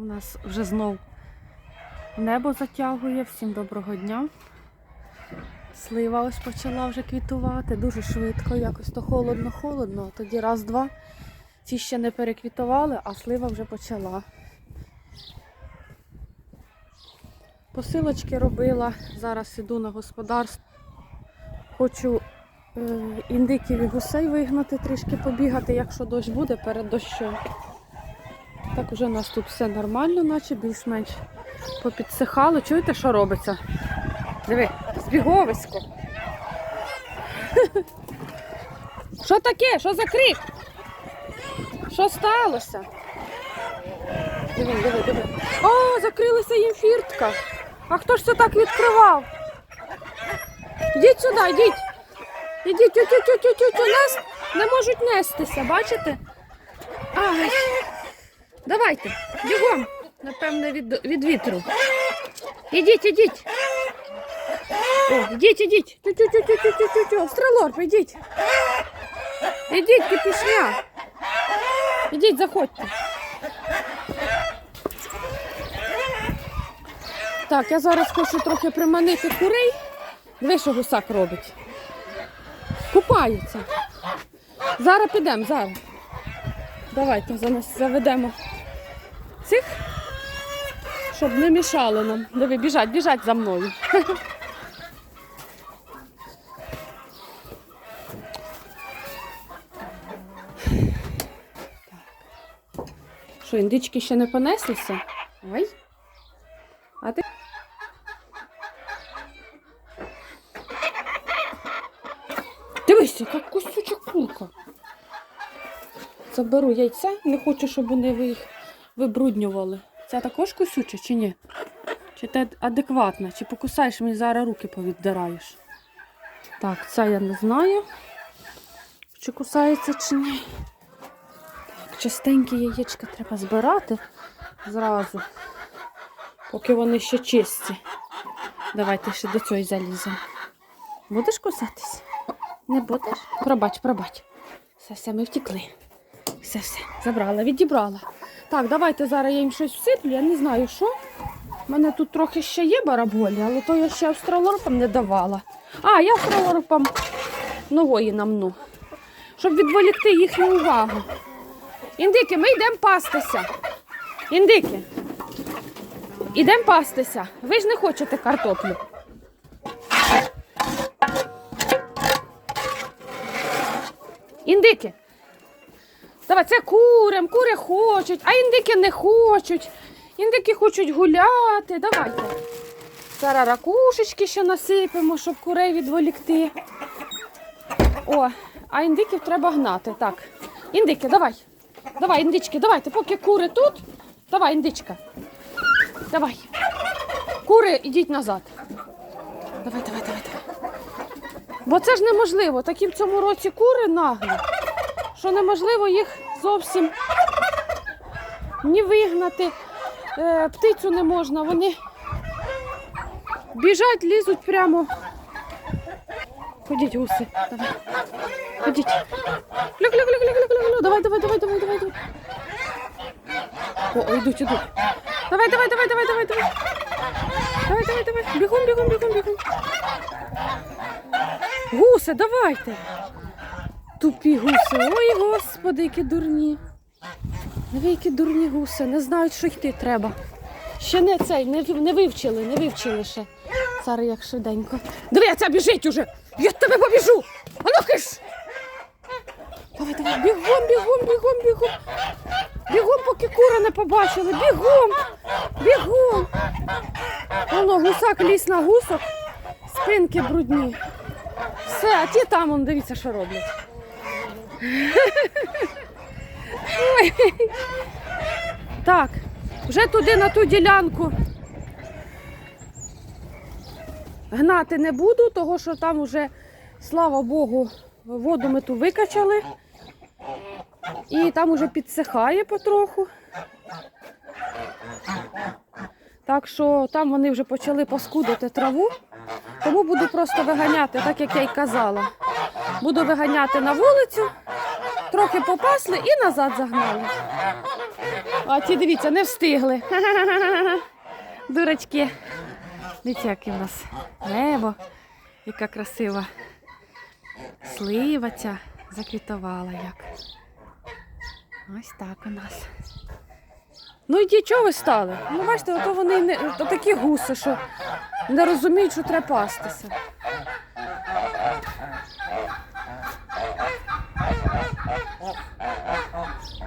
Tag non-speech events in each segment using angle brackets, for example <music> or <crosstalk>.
У нас вже знов небо затягує. Всім доброго дня. Слива ось почала вже квітувати дуже швидко, якось то холодно-холодно, тоді раз-два. Ці ще не переквітували, а слива вже почала. Посилочки робила. Зараз іду на господарство. Хочу е, індиків і гусей вигнати, трішки побігати, якщо дощ буде перед дощем. Так уже у нас тут все нормально, наче більш-менш попідсихало. Чуєте, що робиться? Диви, збіговисько. <laughs> Що таке? Що за крик? Що сталося? Диви, диви, диви. О, закрилася їм фіртка. А хто ж це так відкривав? Йдіть сюди, йдіть. Ідіть, тю тю тю тю тю Нес... не можуть нестися, бачите? Ай. Давайте, бігом, напевно, від від вітру. Ідіть, ідіть. О, Ідіть, ідіть. Тю-тю-тю-тю-тю-тю-тю. Стрелор, ідіть. Ідіть, кипішня. Ідіть, заходьте. Так, я зараз хочу трохи приманити курей. Диви, що гусак робить. Купаються. Зараз підемо, зараз. Давайте заведемо цих, щоб не мішало нам. Диви, біжать, біжать за мною. Що, індички ще не понеслися? Ой. А ти? Дивись, яка кусюча курка. Заберу яйця, не хочу, щоб вони ви їх вибруднювали. Це також кусюча чи ні? Чи ти адекватна? Чи покусаєш мені зараз руки повіддираєш? Так, це я не знаю. Чи кусається, чи ні. Так, частенькі яєчка треба збирати зразу, поки вони ще чисті. Давайте ще до цього заліземо. Будеш кусатись? Не будеш? Пробач, пробач. Все, все, ми втекли. Все, все, забрала, відібрала. Так, давайте зараз я їм щось всиплю, я не знаю що. У мене тут трохи ще є бараболі, але то я ще австралорпам не давала. А, я австралорпам нової намну. Щоб відволікти їхню увагу. Індики, ми йдемо пастися. Індики. Ідемо пастися. Ви ж не хочете картоплю. Індики. Давай, це курям, кури хочуть, а індики не хочуть. Індики хочуть гуляти. Давайте. Зараз ракушечки ще насипемо, щоб курей відволікти. О, а індиків треба гнати. Так. Індики, давай. Давай, індички, давайте, поки кури тут. Давай, індичка. Давай. Кури, ідіть назад. Давай, давай, давай, давай. Бо це ж неможливо. Такі в цьому році кури наглі, що неможливо їх зовсім ні вигнати. Е, птицю не можна. Вони біжать, лізуть прямо. Ходіть, гуси. Давай. Ходіть. Люк, люк, люк, люк, люк, люк. Давай, давай, давай, давай, давай, давай. О, йдуть, йдуть. Давай, давай, давай, давай, давай, давай. Давай, давай, давай. Бігом, бігом, бігом, бігом. Гуси, давайте. Тупі гуси. Ой, господи, які дурні. Диви, які дурні гуси. Не знають, що йти треба. Ще не цей, не, не вивчили, не вивчили ще. Зараз як швиденько. Диви, ця біжить уже. Я тебе побіжу. А ну. Давай, давай, бігом, бігом, бігом, бігом. Бігом, поки кура не побачили. Бігом. Бігом. Воно гусак ліс на гусок, спинки брудні. Все, а ті там, он, дивіться, що роблять. Так, вже туди на ту ділянку гнати не буду, того що там вже, слава Богу, воду ми ту викачали. І там уже підсихає потроху. Так що там вони вже почали паскудити траву. Тому буду просто виганяти, так як я й казала. Буду виганяти на вулицю, трохи попасли і назад загнали. А ті, дивіться, не встигли. <laughs> Дурачки. Дивіться, яке в нас небо, яка красива слива ця заквітувала як. Ось так у нас. Ну і чого ви стали? Ну, бачите, ото вони не то такі гуси, що не розуміють, що треба пастися.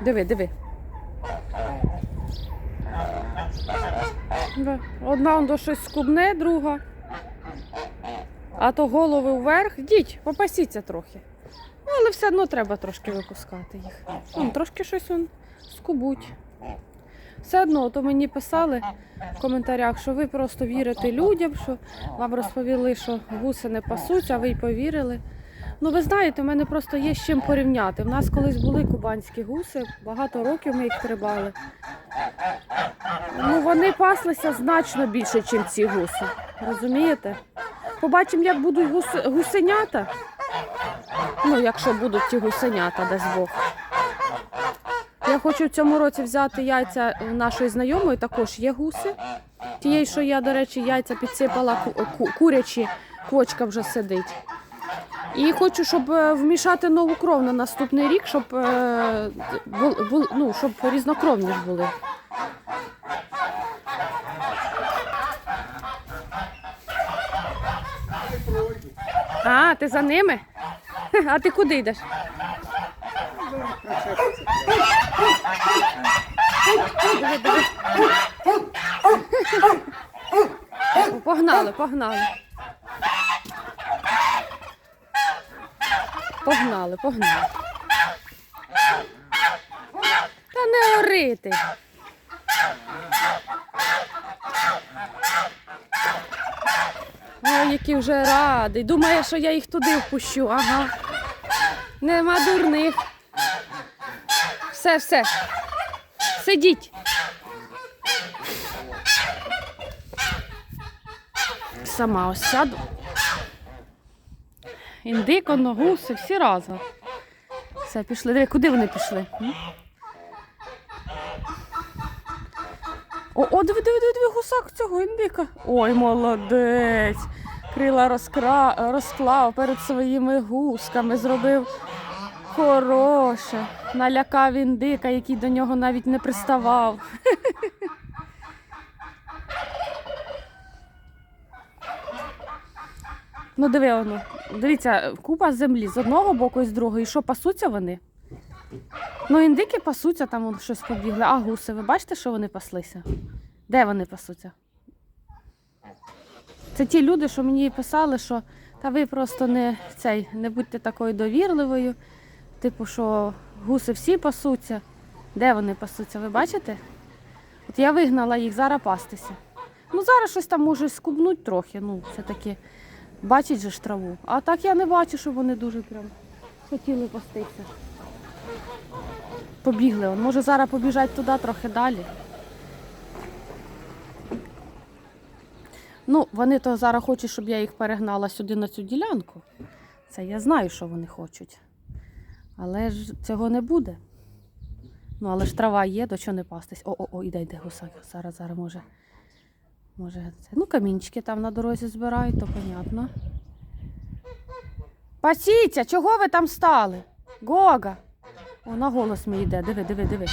Диви, диви. Одна он до щось скубне, друга. А то голови вверх. Йдіть, попасіться трохи. Але все одно треба трошки випускати їх. Вон, трошки щось он скубуть. Все одно, то мені писали в коментарях, що ви просто вірите людям, що вам розповіли, що гуси не пасуться, а ви й повірили. Ну, ви знаєте, в мене просто є з чим порівняти. У нас колись були кубанські гуси, багато років ми їх трибали. Ну, вони паслися значно більше, ніж ці гуси. Розумієте? Побачимо, як будуть гуси, гусенята. Ну, якщо будуть ті гусенята, дасть Бог. Я хочу в цьому році взяти яйця нашої знайомої, також є гуси. Тієї, що я, до речі, яйця підсипала ку- ку- курячі, квочка вже сидить. І хочу, щоб е, вмішати нову кров на наступний рік, щоб, е, ну, щоб різнокровні ж були. А, ти за ними? <laughs> А ти куди йдеш? Погнали, погнали. Погнали, погнали. Та не орити. Ой, який вже радий. Думає, що я їх туди впущу. Ага. Нема дурних. Все, все. Сидіть. Сама ось сяду. Індико, ногуси, всі разом. Все, пішли. Диви, куди вони пішли? О, о, диви, диви, диви, диви, гусак цього індика. Ой, молодець. Крила розкра... розклав перед своїми гусками, зробив хороше. Налякав індика, який до нього навіть не приставав. <laughs> Ну, диви воно. Дивіться, купа землі з одного боку і з другого. І що, пасуться вони? Ну, індики пасуться, там вон щось побігли. А гуси, ви бачите, що вони паслися? Де вони пасуться? Це ті люди, що мені писали, що та ви просто не, цей, не будьте такою довірливою. Типу, що гуси всі пасуться. Де вони пасуться, ви бачите? От я вигнала їх зараз пастися. Ну, зараз щось там може скубнуть трохи, ну, все-таки бачить же ж траву. А так я не бачу, що вони дуже прям хотіли пастися. Побігли. Он. Може зараз побіжать туди трохи далі. Ну, вони то зараз хочуть, щоб я їх перегнала сюди на цю ділянку. Це я знаю, що вони хочуть. Але ж цього не буде. Ну, але ж трава є, до чого не пастись. О-о-о, іде, йде гусак. Зараз, зараз може. Може, це. Ну, камінчики там на дорозі збирають, то понятно. Пасіться, чого ви там стали? Гога. О, на голос мій йде. Диви, диви, диви.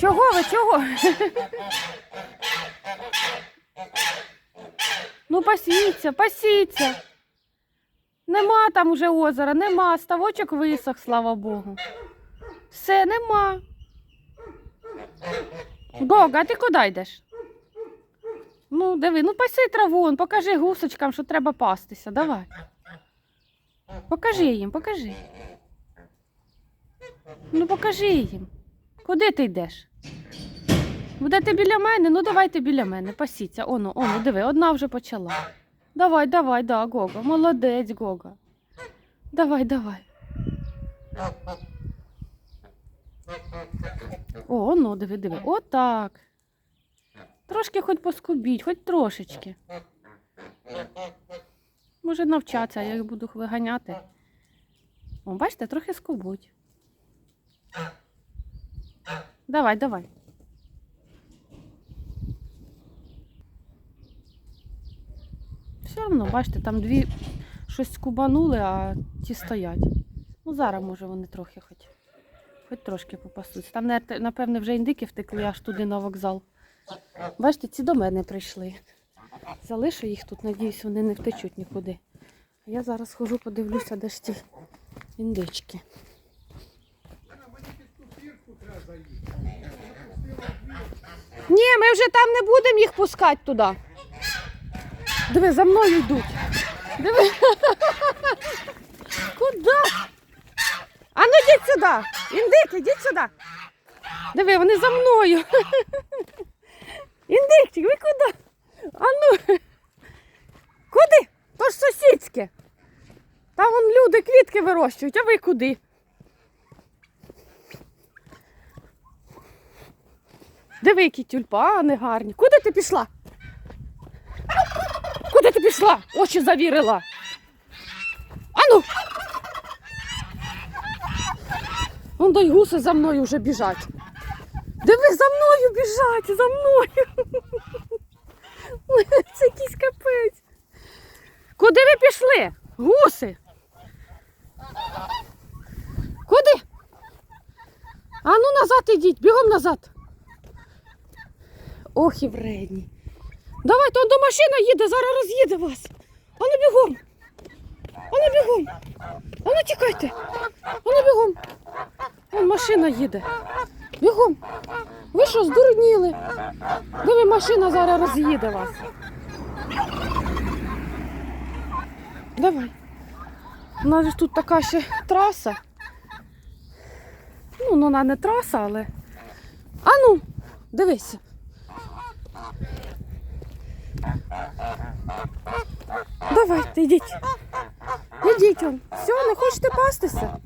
Чого ви, чого? Ну, пасіться, пасіться. Нема там уже озера, нема. Ставочок висох, слава Богу. Все, нема. Гога, а ти куди йдеш? Ну, диви, ну паси траву, он, покажи гусочкам, що треба пастися. Давай. Покажи їм, покажи. Ну покажи їм. Куди ти йдеш? Будете біля мене? Ну давайте біля мене, пасіться. Оно, оно, диви, одна вже почала. Давай, давай, да, Гога. Молодець, Гога. Давай, давай. О, ну, диви, диви. Отак. Трошки хоч поскубіть, хоч трошечки. Може навчатися, я їх буду виганяти. О, бачите, трохи скубуть. Давай, давай. Все одно, бачите, там дві щось скубанули, а ті стоять. Ну, зараз, може, вони трохи хоч, хоч трошки попасуться. Там, не- напевне, вже індики втекли аж туди на вокзал. Бачите, ці до мене прийшли. Залишу їх тут, надіюсь, вони не втечуть нікуди. А я зараз схожу, подивлюся, де ж ті індички. Ні, ми вже там не будемо їх пускати туди. Диви, за мною йдуть. Диви. <laughs> Куди? А ну йдіть сюди. Індики, йдіть сюди. Диви, вони за мною. <laughs> Індикчик, ви куди? А ну. Куди? То ж сусідське. Там вон люди квітки вирощують, а ви куди? Диви, які тюльпани гарні. Куди ти пішла? Куди ти пішла? Очі завірила. Ану. Вон дай гуси за мною вже біжать. За мною біжать, за мною. <laughs> Це якийсь капець. Куди ви пішли? Гуси? Куди? А ну назад ідіть, бігом назад. Ох і вредні. Давайте, он до машина їде, зараз роз'їде вас. Ану бігом. Ану бігом. Ану тікайте. Ану бігом. Вон машина їде. Бігом. Ви що, здурніли? Диви, машина зараз роз'їде вас. Давай. У нас ж тут така ще траса. Ну, ну, вона не траса, але. Ану, дивися. Давайте, йдіть. Йдіть. Все, не хочете пастися?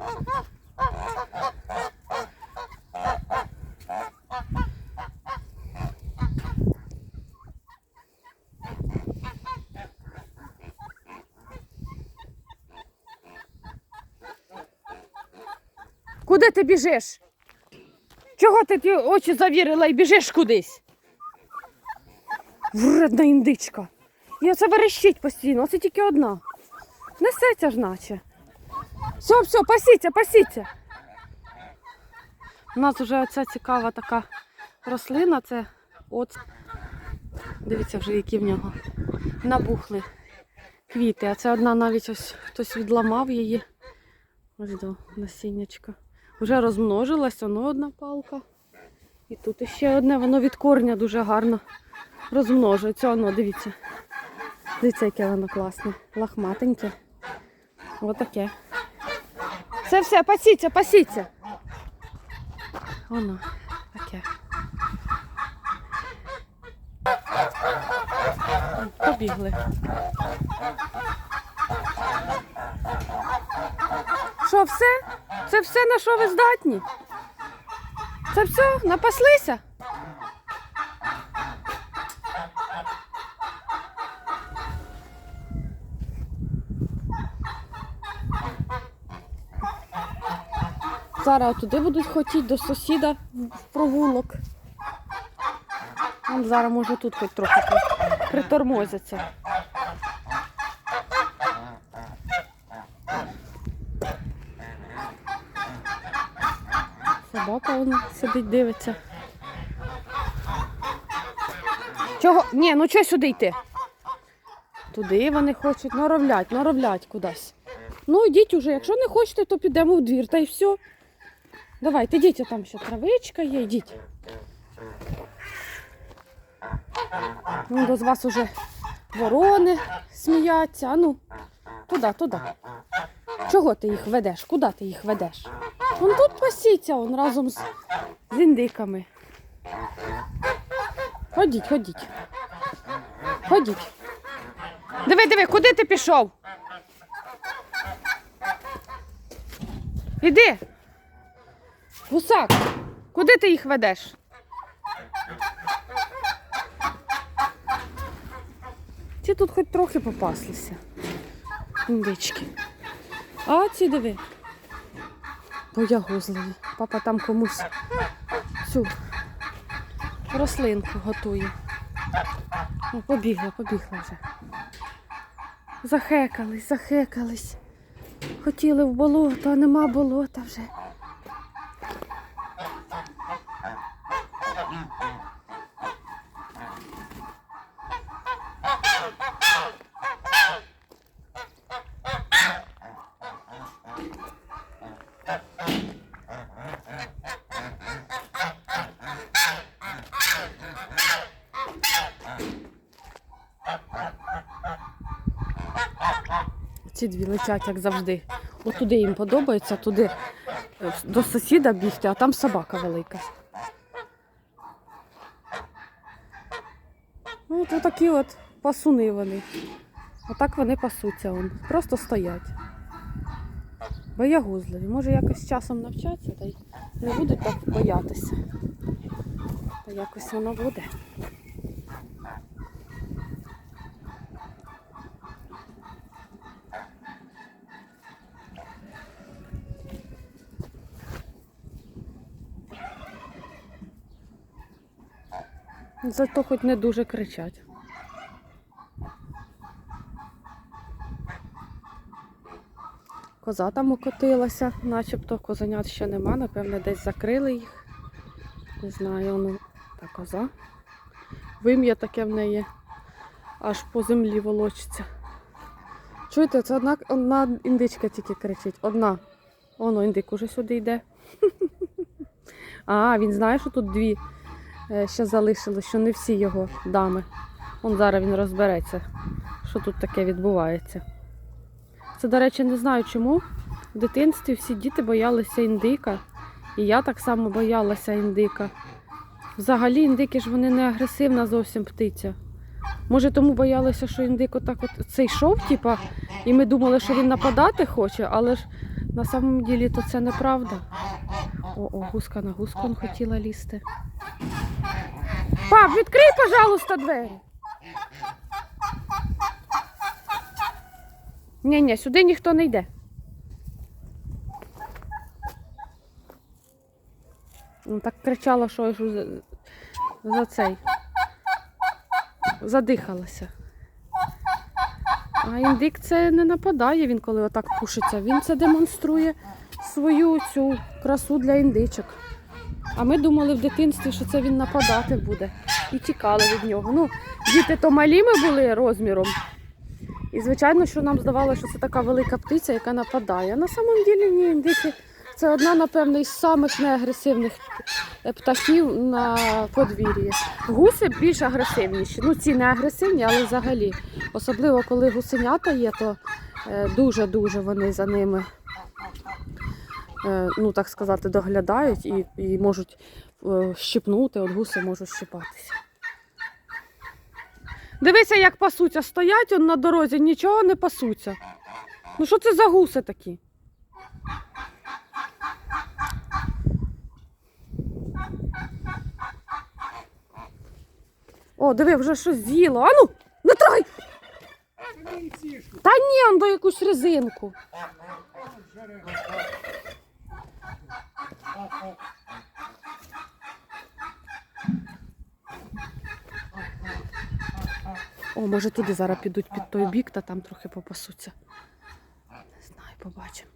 Куди ти біжиш? Чого ти ті очі завірила і біжиш кудись? Вредна індичка. І оце верещить постійно, це тільки одна. Несеться ж наче. Все, все, пасіться, пасіться. У нас вже оця цікава така рослина, це оц. Дивіться вже, які в нього набухли квіти. А це одна навіть ось хтось відламав її. Ось до насіннячка. Вже розмножилась, воно одна палка. І тут іще одне, воно від корня дуже гарно розмножується. Воно, дивіться. Дивіться, яке воно класне. Лахматеньке. Отаке. Все, все, пасіться, пасіться. Воно таке. Побігли. Що, все? Це все на що ви здатні? Це все? Напаслися? Зараз туди будуть хотіти до сусіда в провулок. Зараз може тут хоч трохи при- притормозяться. Собака вона сидить, дивиться. Чого? Ні, ну чого сюди йти? Туди вони хочуть норовлять, норовлять кудись. Ну, йдіть уже, якщо не хочете, то підемо в двір, та й все. Давайте, йдіть, там ще травичка є, йдіть. Ну, до з вас уже ворони сміяться. А ну, туди, туди. Чого ти їх ведеш? Куди ти їх ведеш? Вон тут пасіться, он разом з, з індиками. Ходіть, ходіть. Ходіть. Диви, диви, куди ти пішов? Іди. Гусак, куди ти їх ведеш? Ці тут хоч трохи попаслися. Індички. А ці диви. Боягузливі. Папа там комусь цю рослинку готує. О, побігла, побігла вже. Захекались, захекались. Хотіли в болото, а нема болота вже. Ці дві летять, як завжди. От туди їм подобається, туди е, до сусіда бігти, а там собака велика. Ну, от такі от пасуни вони. Отак вони пасуться, вон. просто стоять. Боягузливі. Може якось часом навчаться та й не будуть так боятися. Та якось воно буде. Зато хоч не дуже кричать. Коза там окотилася, начебто козенят ще нема, напевне, десь закрили їх. Не знаю, ну, та коза. Вим'я таке в неї аж по землі волочиться. Чуєте, це одна, одна індичка тільки кричить. Одна. Оно, індик уже сюди йде. <laughs> А, він знає, що тут дві ще залишили, що не всі його дами. Он зараз він розбереться, що тут таке відбувається. Це, до речі, не знаю чому. В дитинстві всі діти боялися індика. І я так само боялася індика. Взагалі індики ж вони не агресивна зовсім птиця. Може, тому боялися, що індик отак от цей йшов, типа, і ми думали, що він нападати хоче, але ж на самом ділі то це неправда. О, о, гуска на гуску хотіла лізти. Пап, відкрий, пожалуйста, двері. Ні, ні, сюди ніхто не йде. Ну, так кричала, що за, за цей. Задихалася. А індик це не нападає він, коли отак пушиться. Він це демонструє свою цю красу для індичок. А ми думали в дитинстві, що це він нападати буде. І тікали від нього. Ну, діти то малі ми були розміром. І звичайно, що нам здавалося, що це така велика птиця, яка нападає. На самом ділі ні, індики це одна, напевно, із самих неагресивних птахів на подвір'ї. Гуси більш агресивніші. Ну, ці не агресивні, але взагалі. Особливо, коли гусенята є, то е, дуже-дуже вони за ними, ну так сказати, доглядають і, і можуть е, щипнути, от гуси можуть щипатися. Дивися, як пасуться. Стоять он на дорозі, нічого не пасуться. Ну що це за гуси такі? О, диви, вже щось з'їло. Ану, не трогай! Та ні, он до якусь резинку. О, може туди зараз підуть під той бік, та там трохи попасуться. Не знаю, побачимо.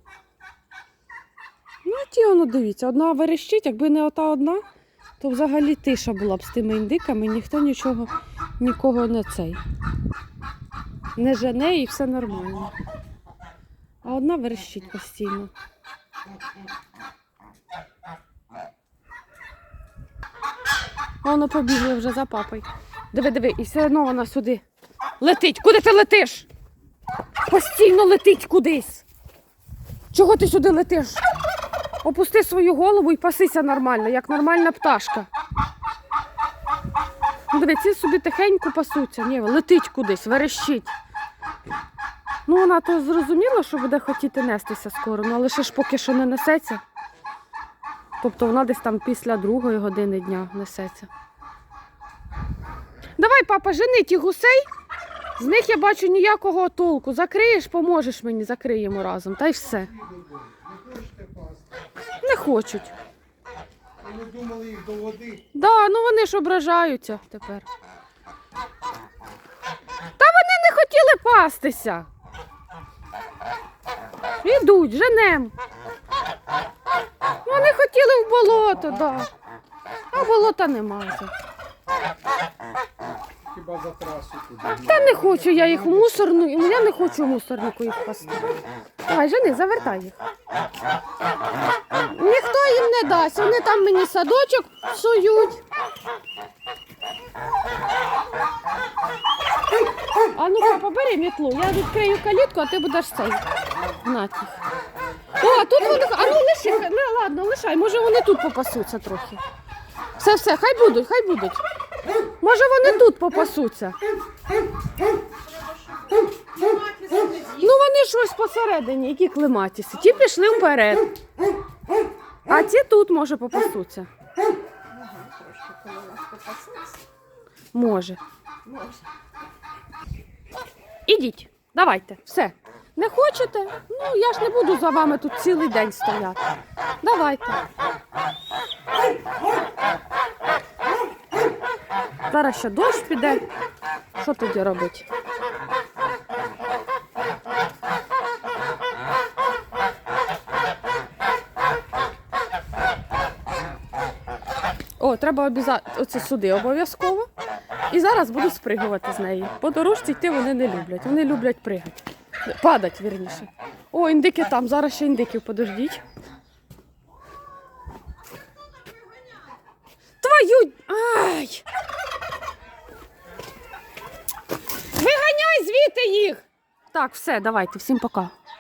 Ну, а ті воно дивіться, одна верещить, якби не ота одна, то взагалі тиша була б з тими індиками, ніхто нічого, нікого не цей. Не жене і все нормально. А одна верещить постійно. Воно побігли вже за папою. Диви, диви, і все одно вона сюди. Летить. Куди ти летиш? Постійно летить кудись. Чого ти сюди летиш? Опусти свою голову і пасися нормально, як нормальна пташка. Ну, диви, ці собі тихенько пасуться. Ні, летить кудись, верещить. Ну, вона то зрозуміла, що буде хотіти нестися скоро, ну, але ще ж поки що не несеться. Тобто вона десь там після другої години дня несеться. Давай, папа, жени ті гусей З них я бачу ніякого толку. Закриєш, поможеш мені, закриємо разом. Та й все. Не хочуть. Вони думали їх до води. Да, ну вони ж ображаються тепер. Та вони не хотіли пастися. Ідуть, женем. Вони хотіли в болото, да. А болота немає. Хіба за трасу туди. Та не хочу я їх в мусорну, я не хочу в мусорнику їх пасти. Давай, жени, завертай їх. Ніхто їм не дасть, вони там мені садочок псують. А ну-ка, побери мітлу, я відкрию калітку, а ти будеш цей. гнати Тут вони. А ну лиши, ну ладно, лишай, може вони тут попасуться трохи. Все, все, хай будуть, хай будуть. Може вони тут попасуться. Ну вони щось посередині, які клематіси. Ті пішли вперед. А ті тут може попасуться. Може. Ідіть, давайте, все. Не хочете? Ну я ж не буду за вами тут цілий день стояти. Давайте. Зараз ще дощ піде. Що тоді робити? О, треба обіза... оце сюди обов'язково. І зараз буду спригувати з неї. По дорожці йти вони не люблять. Вони люблять пригати. Падать, вірніше. О, індики там, зараз ще індиків, подождіть. Твою. Ай! Виганяй звідти їх! Так, все, давайте, всім пока.